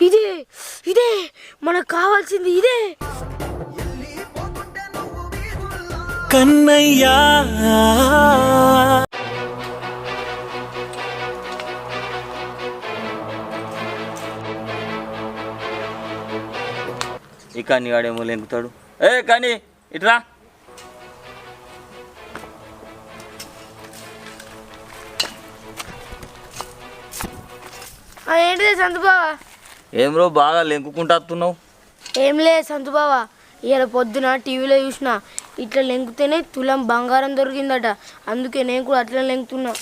ఇదే ఇదే మనకు కావాల్సింది ఇదే. కన్నయ్యా. ఈ కన్ని వాడేమో లెంకుతాడు ఏ కానీ ఇట్రా ఆ, ఏంటిదే సంతుబావా ఏం రో బాగా లెంకుకుంటా వస్తున్నావు? ఏం లే సంతుబావా ఇవాళ పొద్దున టీవీలో చూసిన ఇట్లా లెంకుతేనే తులం బంగారం దొరికిందట అందుకే నేను కూడా అట్లా లెంకుతున్నా?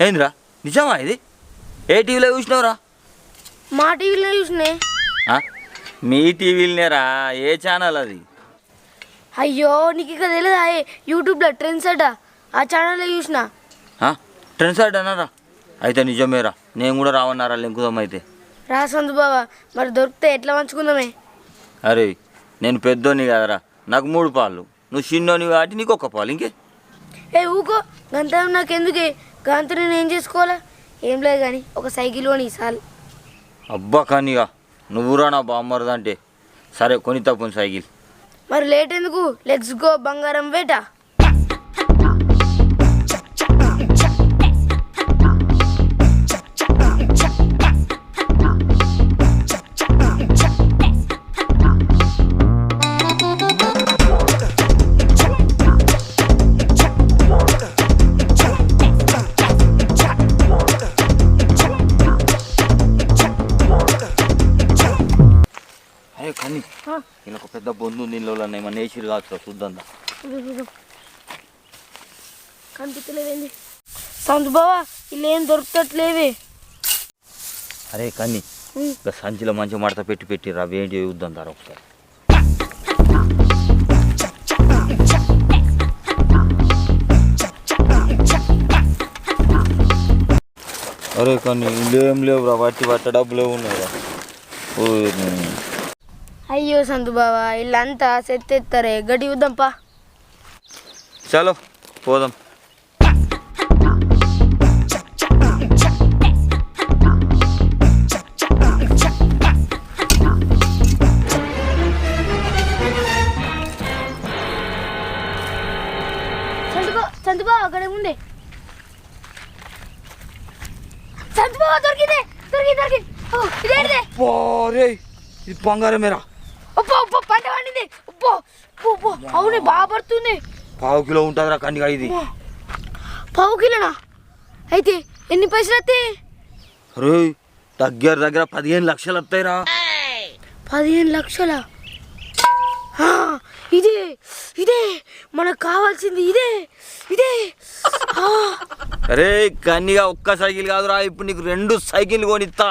ఏందిరా? నిజమా ఇది? ఏ టీవీలో చూసినావురా? మా టీవీలో చూసినే? మీ టీవీలనేరా ఏ ఛానల్ అది? అయ్యో నీకు ఇక తెలియదా యూట్యూబ్లో ట్రెండ్స్ అట ఆ ఛానల్లో చూసిన. ట్రెండ్ సైడ్ అన్నారా అయితే నిజమేరా నేను కూడా రావన్నారా లెంకుదాం అయితే? రా సంతుబావా మరి దొరికితే ఎట్లా పంచుకుందామే? అరే నేను పెద్దోని కదరా నాకు మూడు పాలు. నువ్వు చిన్నోని కాబట్టి నీకు ఒక పాలు ఇంకే? ఏ ఊకో గంత నాకెందుకే? గంత నేను ఏం చేసుకోవాలా? ఏం లేదు కానీ ఒక సైకిల్ కొని చాలు. అబ్బా కానీగా నువ్వురా నా బామ్మరదంటే. సరే కొని తప్పని సైకిల్. మరి లేట్ ఎందుకు? లెట్స్ గో బంగారం వేట. ఇలా ఒక పెద్ద బొందు ఇంట్లో ఏమన్నా నేసిరు కావచ్చు చూద్దాం దా. కనిపించలేదేంది సంతు బావా ఇలా ఏం దొరుకుతట్లేవే అరే కానీ. ఇంకా సంచిలో మంచి మడత పెట్టి పెట్టి రా ఏంటి చూద్దాం దారా ఒకసారి అరే కానీ ఇల్లేం లేవు రా వట్టి పట్ట డబ్బులే ఉన్నాయిరా ఓ అయ్యో సంతు బావా వీళ్ళంతా సెత్తెత్తారే. గడి చూద్దాం పా చలో పోదాం. సంతు బావ అక్కడే ఉండే. సంతు బావ దొరికిందే దొరికింది దొరికింది. ఓ, ఇదేంటిదే? రే ఇది బంగారమేరా ఉప్పో ఉప్పో పంట పండింది. ఉప్పో ఉప్పో, అవునే బాగా పడుతుంది. పావు కిలో ఉంటుందిరా కన్నిగా ఇది. పావు కిలోనా? అయితే ఎన్ని పైసలు వస్తాయి? రే దగ్గర దగ్గర పదిహేను లక్షలు వస్తాయిరా. పదిహేను లక్షల? ఇదే ఇదే మనకు కావాల్సింది ఇదే ఇదే. అరే కన్నిగా ఒక్క సైకిల్ కాదురా ఇప్పుడు నీకు రెండు సైకిల్ కొనిస్తా.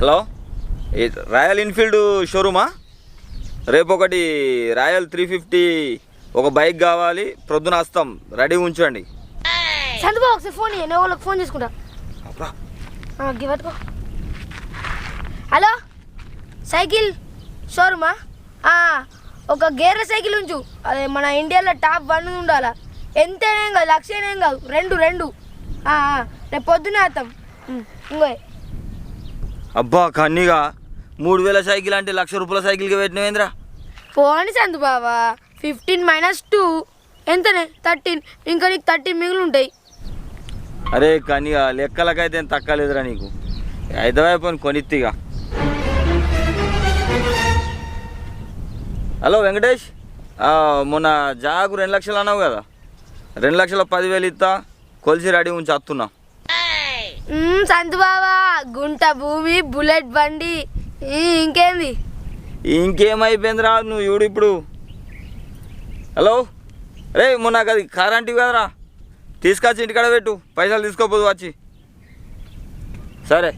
హలో? ఏ రాయల్ ఎన్ఫీల్డ్ షోరూమా? రేపు ఒకటి రాయల్ త్రీ ఫిఫ్టీ ఒక బైక్ కావాలి. ప్రొద్దున వస్తాం. రెడీ ఉంచండి. చంద్రబాబు ఒకసారి ఫోన్ నేను వాళ్ళకి ఫోన్ చేసుకుంటా. పట్టుకో హలో? సైకిల్ షోరూమా? ఒక గేర్ల సైకిల్ ఉంచు. అదే మన ఇండియాలో టాప్ వన్ ఉండాలా? ఎంతేనేం కాదు లక్షనేం కాదు రెండు రెండు. రేపు పొద్దున్నే వస్తాం ఇంకో. అబ్బా కన్నీగా. మూడు వేల సైకిల్ అంటే లక్ష రూపాయల సైకిల్కి పెట్టినవేంద్రా పోనీ చందు బాబా ఫిఫ్టీన్ మైనస్ టూ ఎంతనే? థర్టీన్. ఇంకా నీకు థర్టీన్ మిగులు ఉంటాయి అరే కన్నీగా లెక్కలకైతే ఏం తక్కలేదురా నీకు. హైదరాబాద్ కొనిత్తిగా. హలో వెంకటేష్. మొన్న జాగు రెండు లక్షలు అన్నావు కదా. రెండు లక్షల పదివేలు ఇస్తా కొలిసి రెడీ ఉంచి వస్తున్నా సంతు బాబా గుంట భూమి బుల్లెట్ బండి ఇంకేంది? ఇంకేమైపోయిందిరా నువ్వు చూడు ఇప్పుడు. హలో? రే మొన్న అది కారంటివి కదరా. తీసుకొచ్చి ఇంటికాడ పెట్టు పైసలు తీసుకోపోదు వచ్చి. సరే.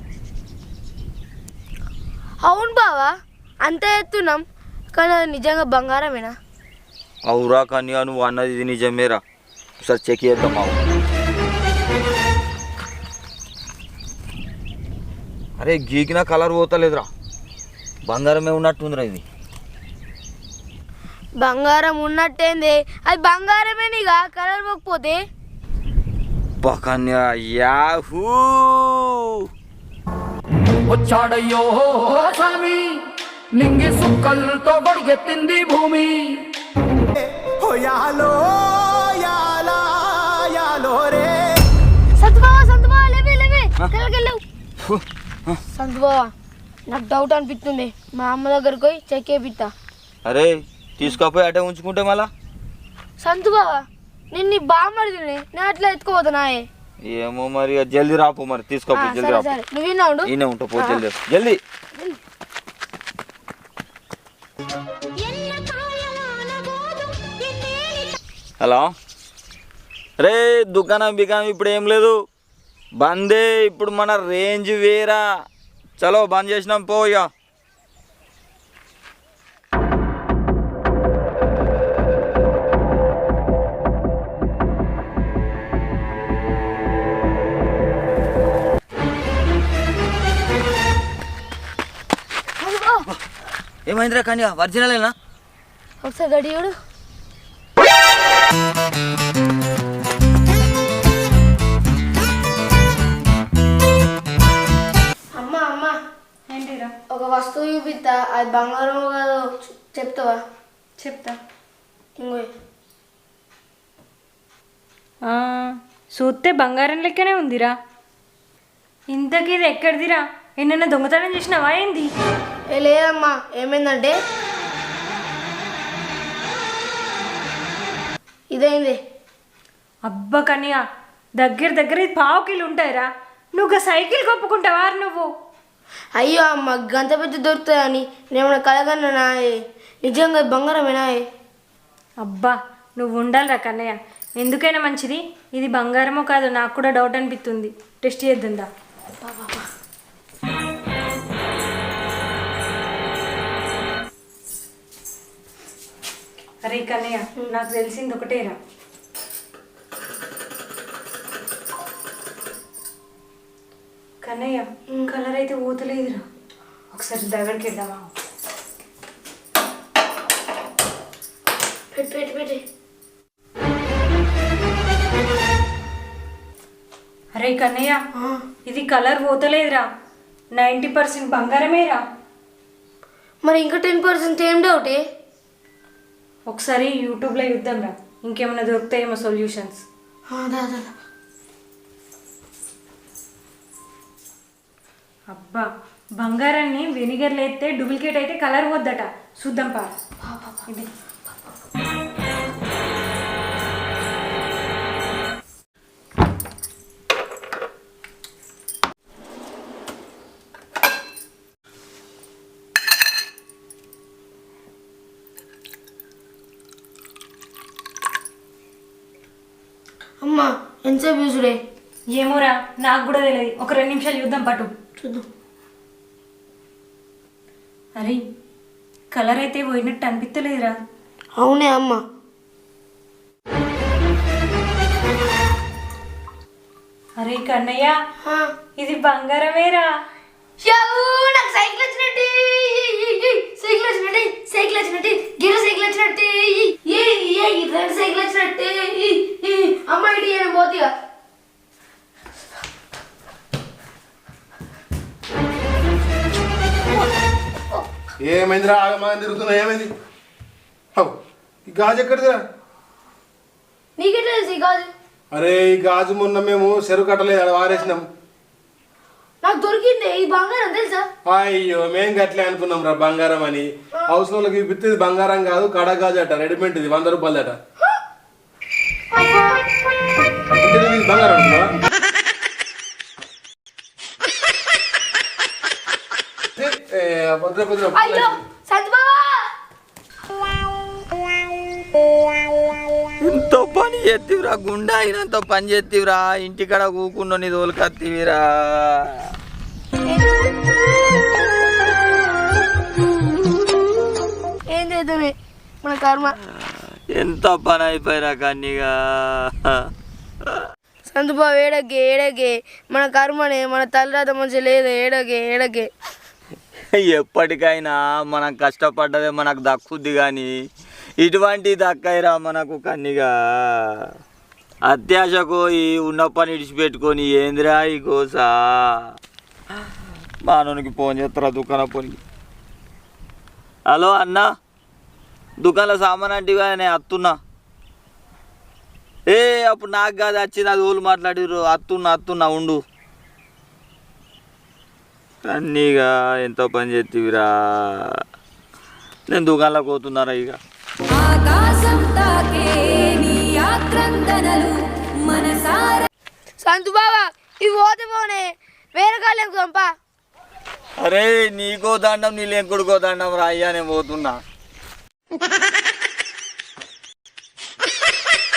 అవును బావా అంతే ఎత్తున్నాం కానీ నిజంగా బంగారమేనా? అవురా కన్యా నువ్వు అన్నది ఇది నిజమేరా. ఒకసారి చెక్ చేద్దాం మావు అరే గీకిన కలర్ పోతలేదురా. బంగారమే ఉన్నట్టుందిరా ఇది. బంగారం ఉన్నట్టేంది? అది బంగారమే నీగా కలర్ పోకపోతే? పకన్య యాహూ! వచ్చాడయ్యో స్వామి నింగి సుక్కలతో గొడిగెత్తింది భూమి. ఓ సంతుబావా నాకు డౌట్ అనిపిస్తుంది. మా అమ్మ దగ్గరికి పోయి చెక్ చేపిస్తా. అరే తీసుకోపోయి అటే ఉంచుకుంటే మళ్ళా? సంతుబావా నేను నీ బామ్మడిదిని నేను అట్లా ఎత్తుకోపోతున్నాయే ఏమో మరి జల్దీ రాపు మరి తీసుకోపోయి జల్దీ రాపు. నువ్వు విన్నా ఉండు. ఈయనే ఉంటా పో జల్దీ. జల్దీ. హలో? రే దుకాణం బికానం ఇప్పుడు ఏం లేదు. బందే ఇప్పుడు మన రేంజ్ వేరా. చలో బంద్ చేసినాం పో ఇక ఏమైందిరా కానీ ఒరిజినలేనా ఒకసారి గడియుడు ఏంటిరా ఒక వస్తువు చూపిస్తా అది బంగారం కాదో చెప్తావా? చెప్తా. ఇంకో చూస్తే బంగారం లెక్కనే ఉందిరా. ఇంతకీ ఇది ఎక్కడిదిరా? ఎన్నైనా దొంగతనం చేసినావా ఏంది? ఏ లేదమ్మా ఏమైందంటే? ఇదైంది. అబ్బా కన్యా దగ్గర దగ్గర ఇది పావు కిలో ఉంటాయిరా. నువ్వు సైకిల్ కొప్పుకుంటావా నువ్వు? అయ్యో అమ్మ గంత పెద్ద దొరుకుతాయని నేనేమన్నా కలగన్నా నాయే. నిజంగా బంగారమేనాయే అబ్బా నువ్వు ఉండాలిరా కన్నయ్య. ఎందుకైనా మంచిది? ఇది బంగారమో కాదు నాకు కూడా డౌట్ అనిపిస్తుంది. టెస్ట్ చేద్దా అరే కన్నయ్య నాకు తెలిసింది ఒకటేరా. కన్నయ్య కలర్ అయితే ఊతలేదురా ఒకసారి దగ్గరికి వెళ్దామా? పెట్టి పెట్టి పెట్టి. అరే కన్నయ్య ఇది కలర్ పోతలేదురా. నైంటీ పర్సెంట్ బంగారమేరా. మరి ఇంకా టెన్ పర్సెంట్ ఏం డౌటే ఒకసారి యూట్యూబ్లో చూద్దాంరా. ఇంకేమైనా దొరుకుతాయేమో సొల్యూషన్స్. అబ్బా బంగారాన్ని వెనిగర్లో ఎత్తే డూప్లికేట్ అయితే కలర్ పోద్దట చూద్దాం పా. ఇది. అమ్మా ఎంతసేపు చూసుడే? ఏమోరా నాకు కూడా తెలియదు. ఒక రెండు నిమిషాలు చూద్దాం పట్టు. చూద్దాం అరే కలర్ అయితే పోయినట్టు అనిపించలేదురా అవునే అమ్మ. అరే కన్నయ్య. ఇది బంగారమేరా. నాకు సైకిల్ వచ్చినట్టు. సైకిల్ వచ్చినట్టు సైకిల్ వచ్చినట్టు గిర సైకిల్ వచ్చినట్టు. ఏ ఏ రెండు ఏమైందిరా ఆగమాగం తిరుగుతున్నా ఏమైంది? అవు ఈ గాజు ఎక్కడిదిరా? నీకెట్లా తెలుసు ఈ గాజు? అరే ఈ గాజు మొన్న మేము చెరువు కట్టలేదు ఆడ వారేసినాం. నాకు దొరికింది ఈ బంగారం తెలుసా? అయ్యో మేం గట్లే అనుకున్నాం రా బంగారం అని. హౌస్ వాళ్ళకి ఇది బంగారం కాదు కడ గాజు అట రెడీమేడ్ ఇది వంద రూపాయలు అట. ఇది బంగారం అనుకున్నావా? అయ్యో ఎంతో పని చేతివిరా గుండా అయినంత పని చేతివిరా ఇంటికాడ కూకుండా నీ తోలుకత్తివిరా. ఏం చేద్దామే? మన కర్మ. ఎంత పని అయిపోయిరా కన్నీగా. సంతుబాబు ఏడగే ఏడగే. మన కర్మనే మన తలరాత మంచి లేదు ఏడగే ఏడగే. ఎప్పటికైనా మనం కష్టపడ్డదే మనకు దక్కుద్ది కానీ ఇటువంటి దక్కైరా మనకు కన్నిగా. అత్యాశకు ఈ ఉన్న పని ఇడిచిపెట్టుకొని ఏందిరా ఈ గోసా? మానవునికి ఫోన్ చేస్తారా దుకాణ పోనికి? హలో అన్న దుకాణంలో సామాన్ అంటే నేను అత్తున్నా. ఏ అప్పుడు నాకు కాదు వచ్చింది అది ఊళ్ళు మాట్లాడిరు అత్తున్నా అత్తున్నా ఉండు. అన్నీగా ఎంతో పని చేతివిరా. నేను దుకాణంలోకి పోతున్నారా ఇక? నీ సంతు బావా ఇవి పోతే పోనే వేరే కాళ్ళు ఎక్కుదాంపా అరే నీకో దండం నీ లేకుడుకో దండం రా అయ్యా నేను పోతున్నా.